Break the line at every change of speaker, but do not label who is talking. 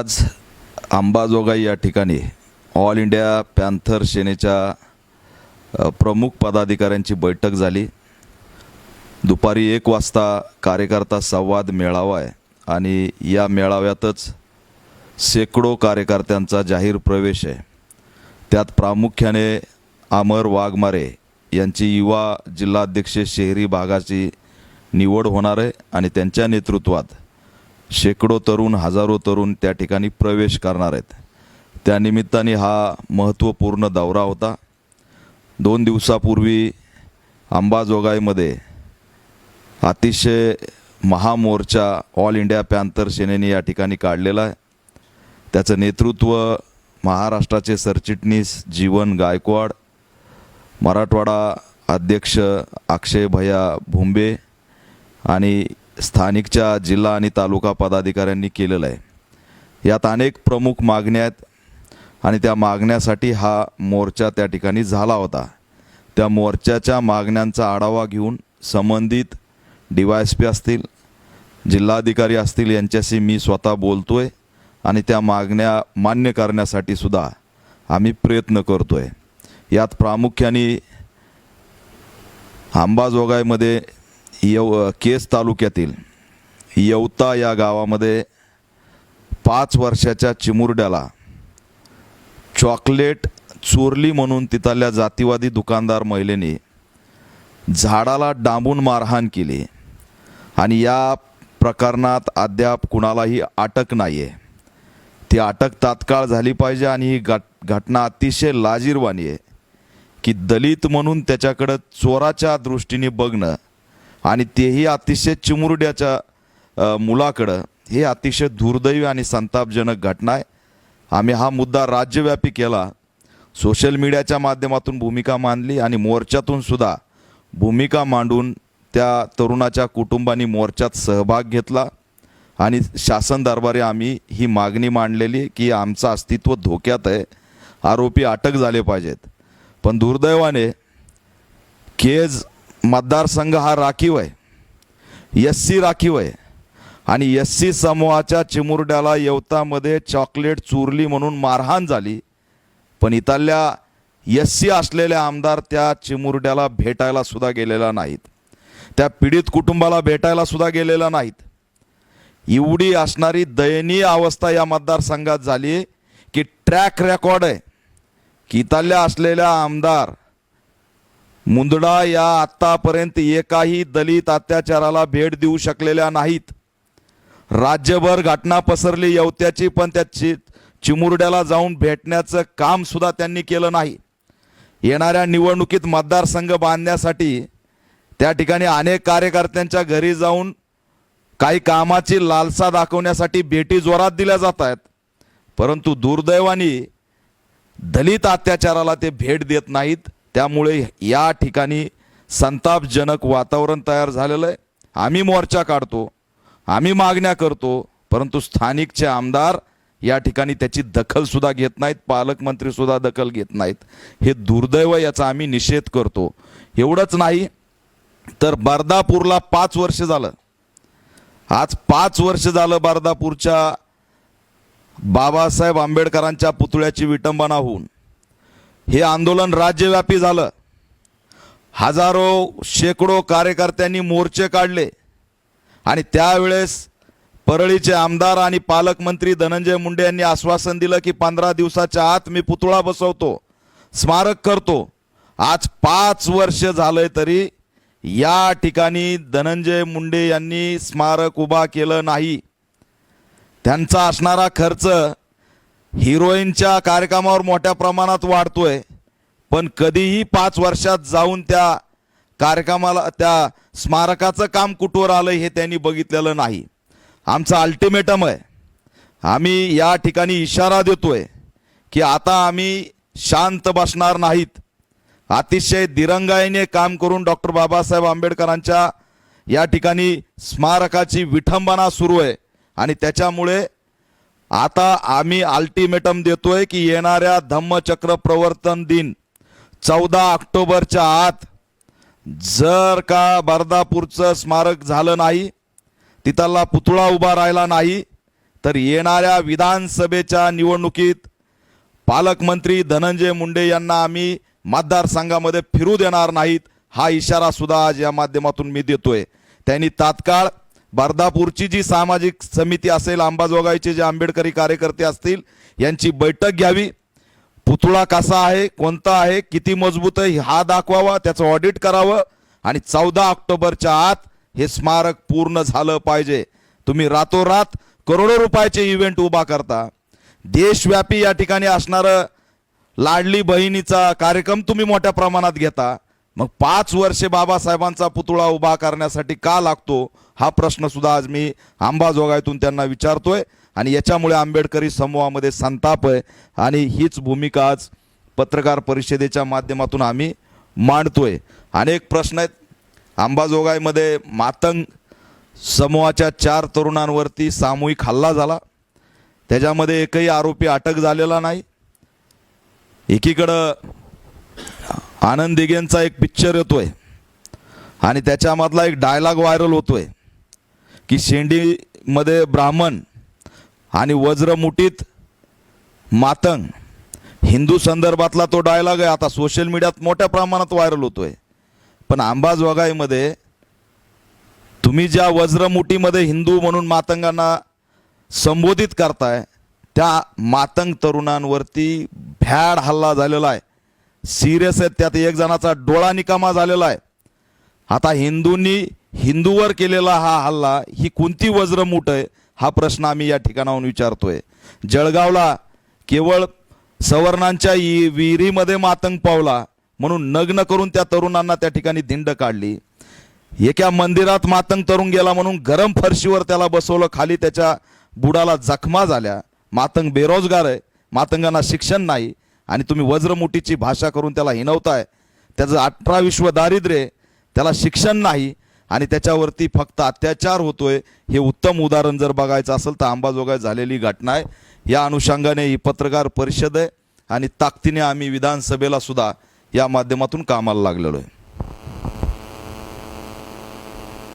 आज अंबाजोगाई या ठिकाणी ऑल इंडिया पॅन्थर सेनेच्या प्रमुख पदाधिकाऱ्यांची बैठक झाली. दुपारी एक वाजता कार्यकर्ता संवाद मेळावा आहे आणि या मेळाव्यातच शेकडो कार्यकर्त्यांचा जाहीर प्रवेश आहे. त्यात प्रामुख्याने अमर वाघमारे यांची युवा जिल्हाध्यक्ष शहरी भागाची निवड होणार आहे आणि त्यांच्या नेतृत्वात शेकडो तरुण हजारो तरुण त्या ठिकाणी प्रवेश करणार आहेत. त्यानिमित्ताने हा महत्त्वपूर्ण दौरा होता. दोन दिवसापूर्वी अंबाजोगाईमध्ये अतिशय महामोर्चा ऑल इंडिया पॅन्थर सेनेने या ठिकाणी काढलेला आहे. त्याचं नेतृत्व महाराष्ट्राचे सरचिटणीस जीवन गायकवाड मराठवाडा अध्यक्ष अक्षय भैया भुंबे आणि स्थानिकच्या जिल्हा आणि तालुका पदाधिकाऱ्यांनी केलेलं आहे. यात अनेक प्रमुख मागण्या आहेत आणि त्या मागण्यासाठी हा मोर्चा त्या ठिकाणी झाला होता. त्या मोर्चाच्या मागण्यांचा आढावा घेऊन संबंधित डी वाय एस पी असतील जिल्हाधिकारी असतील यांच्याशी मी स्वतः बोलतो आहे आणि त्या मागण्या मान्य करण्यासाठी सुद्धा आम्ही प्रयत्न करतो आहे यात प्रामुख्याने अंबाजोगाईमध्ये यव केस तालुक्यातील यवता या गावामध्ये पाच वर्षाच्या चिमुरड्याला चॉकलेट चोरली म्हणून तिथल्या जातीवादी दुकानदार महिलेने झाडाला डांबून मारहाण केली. आणि या प्रकरणात अद्याप कुणालाही अटक नाही आहे ती अटक तात्काळ झाली पाहिजे आणि ही घट घटना अतिशय लाजीरवाणी आहे की दलित म्हणून त्याच्याकडं चोराच्या दृष्टीने बघणं आणि तेही अतिशय चिमुरड्याच्या मुलाकडं. हे अतिशय दुर्दैवी आणि संतापजनक घटना आहे. आम्ही हा मुद्दा राज्यव्यापी केला. सोशल मीडियाच्या माध्यमातून भूमिका मांडली आणि मोर्चातून सुद्धा भूमिका मांडून त्या तरुणाच्या कुटुंबानी मोर्चात सहभाग घेतला. आणि शासन दरबारी आम्ही ही मागणी मांडलेली की आमचं अस्तित्व धोक्यात आहे. आरोपी अटक झाले पाहिजेत. पण दुर्दैवाने केज मतदारसंघ हा राखीव आहे. एस सी राखीव आहे. आणि एस सी समूहाच्या चिमुरड्याला येवतामध्ये चॉकलेट चुरली म्हणून मारहाण झाली. पण इथल्या एस सी असलेल्या आमदार त्या चिमुरड्याला भेटायला सुद्धा गेलेला नाहीत. त्या पीडित कुटुंबाला भेटायला सुद्धा गेलेला नाहीत. एवढी असणारी दयनीय अवस्था या मतदारसंघात झाली की ट्रॅक रेकॉर्ड आहे. की इथल्या असलेल्या आमदार मुंदडा या आत्तापर्यंत एकाही दलित अत्याचाराला भेट देऊ शकलेल्या नाहीत. राज्यभर घटना पसरली यवत्याची पण त्या चि चिमुरड्याला जाऊन भेटण्याचं कामसुद्धा त्यांनी केलं नाही. येणाऱ्या निवडणुकीत मतदारसंघ बांधण्यासाठी त्या ठिकाणी अनेक कार्यकर्त्यांच्या घरी जाऊन काही कामाची लालसा दाखवण्यासाठी भेटी जोरात दिल्या जात आहेत. परंतु दुर्दैवाने दलित अत्याचाराला ते भेट देत नाहीत. त्यामुळे या ठिकाणी संतापजनक वातावरण तयार झालेलं आहे. आम्ही मोर्चा काढतो आम्ही मागण्या करतो परंतु स्थानिकचे आमदार या ठिकाणी त्याची दखलसुद्धा घेत नाहीत पालकमंत्रीसुद्धा दखल घेत नाहीत. हे दुर्दैव याचा आम्ही निषेध करतो. एवढंच नाही तर बर्दापूरला पाच वर्ष झालं. आज पाच वर्ष झालं बर्दापूरच्या बाबासाहेब आंबेडकरांच्या पुतळ्याची विटंबना होऊन हे आंदोलन राज्यव्यापी झालं. हजारो शेकडो कार्यकर्त्यांनी मोर्चे काढले. आणि त्यावेळेस परळीचे आमदार आणि पालकमंत्री धनंजय मुंडे यांनी आश्वासन दिलं की पंधरा दिवसाच्या आत मी पुतळा बसवतो स्मारक करतो. आज पाच वर्ष झालंय तरी या ठिकाणी धनंजय मुंडे यांनी स्मारक उभा केलं नाही. त्यांचा असणारा खर्च हिरोईनच्या कार्यक्रमावर मोठ्या प्रमाणात वाढतोय. पण कधीही पाच वर्षात जाऊन त्या कार्यक्रमाला त्या स्मारकाचं काम कुठवर आलं हे त्यांनी बघितलेलं नाही. आमचं अल्टिमेटम आहे. आम्ही या ठिकाणी इशारा देतोय की आता आम्ही शांत बसणार नाहीत. अतिशय दिरंगाईने काम करून डॉक्टर बाबासाहेब आंबेडकरांच्या या ठिकाणी स्मारकाची विठंबना सुरू आहे. आणि त्याच्यामुळे आता आम्ही अल्टिमेटम देतोय की येणाऱ्या धम्मचक्र प्रवर्तन दिन चौदा ऑक्टोबरच्या आत जर का बर्दापूरचं स्मारक झालं नाही तिथला पुतळा उभा राहिला नाही तर येणाऱ्या विधानसभेच्या निवडणुकीत पालकमंत्री धनंजय मुंडे यांना आम्ही मतदारसंघामध्ये फिरू देणार नाहीत हा इशारा सुद्धा आज या माध्यमातून मी देतोय. त्यांनी तात्काळ बर्दापूरची जी सामाजिक समिती असेल अंबाजोगाईचे जे आंबेडकरी कार्यकर्ते असतील यांची बैठक घ्यावी. पुतळा कसा आहे कोणता आहे किती मजबूत आहे हा दाखवावा त्याचं ऑडिट करावं आणि चौदा ऑक्टोबरच्या आत हे स्मारक पूर्ण झालं पाहिजे. तुम्ही रातोरात करोडो रुपयाचे इव्हेंट उभा करता. देशव्यापी या ठिकाणी असणारं लाडली बहिणीचा कार्यक्रम तुम्ही मोठ्या प्रमाणात घेता. मग पाच वर्षे बाबासाहेबांचा पुतळा उभा करण्यासाठी का लागतो? हा प्रश्नसुद्धा आज मी अंबाजोगाईतून त्यांना विचारतोय. आणि याच्यामुळे आंबेडकरी समूहामध्ये संताप आहे. आणि हीच भूमिका आज पत्रकार परिषदेच्या माध्यमातून आम्ही मांडतोय. अनेक प्रश्न आहेत. आंबाजोगाईमध्ये मातंग समूहाच्या चार तरुणांवरती सामूहिक हल्ला झाला. त्याच्यामध्ये एकही आरोपी अटक झालेला नाही. एकीकडं आनंद दिघेंचा एक पिक्चर येतोय. आणि त्याच्यामधला एक डायलॉग व्हायरल होतोय. की शेंडीमध्ये ब्राह्मण आणि वज्रमुठीत मातंग. हिंदू संदर्भातला तो डायलॉग आहे. आता सोशल मीडियात मोठ्या प्रमाणात व्हायरल होतो आहे पण अंबाजोगाईमध्ये तुम्ही ज्या वज्रमुठीमध्ये हिंदू म्हणून मातंगांना संबोधित करताय त्या मातंग तरुणांवरती भ्याड हल्ला झालेला आहे. सिरियस आहेत त्यात एक जणाचा डोळा निकामा झालेला आहे. आता हिंदूंनी हिंदूवर केलेला हा हल्ला ही कोणती वज्रमूठ आहे हा प्रश्न आम्ही या ठिकाणाहून विचारतोय. जळगावला केवळ सवर्णांच्या विहिरीमध्ये मातंग पावला म्हणून नग्न करून त्या तरुणांना त्या ठिकाणी धिंड काढली. एका मंदिरात मातंग तरुण गेला म्हणून गरम फरशीवर त्याला बसवलं खाली त्याच्या बुडाला जखमा झाल्या. मातंग बेरोजगार आहे मातंगांना शिक्षण नाही आणि तुम्ही वज्रमुठीची भाषा करून त्याला हिनवताय. त्याचं अठरा विश्व दारिद्र्य आहे, त्याला शिक्षण नाही आणि त्याच्यावरती फक्त अत्याचार होतोय हे उत्तम उदाहरण जर बघायचं असेल तर अंबाजोगाई झालेली घटना आहे. या अनुषंगाने ही पत्रकार परिषद आहे आणि ताकदीने आम्ही विधानसभेला सुद्धा या माध्यमातून कामाला लागलेलो आहे.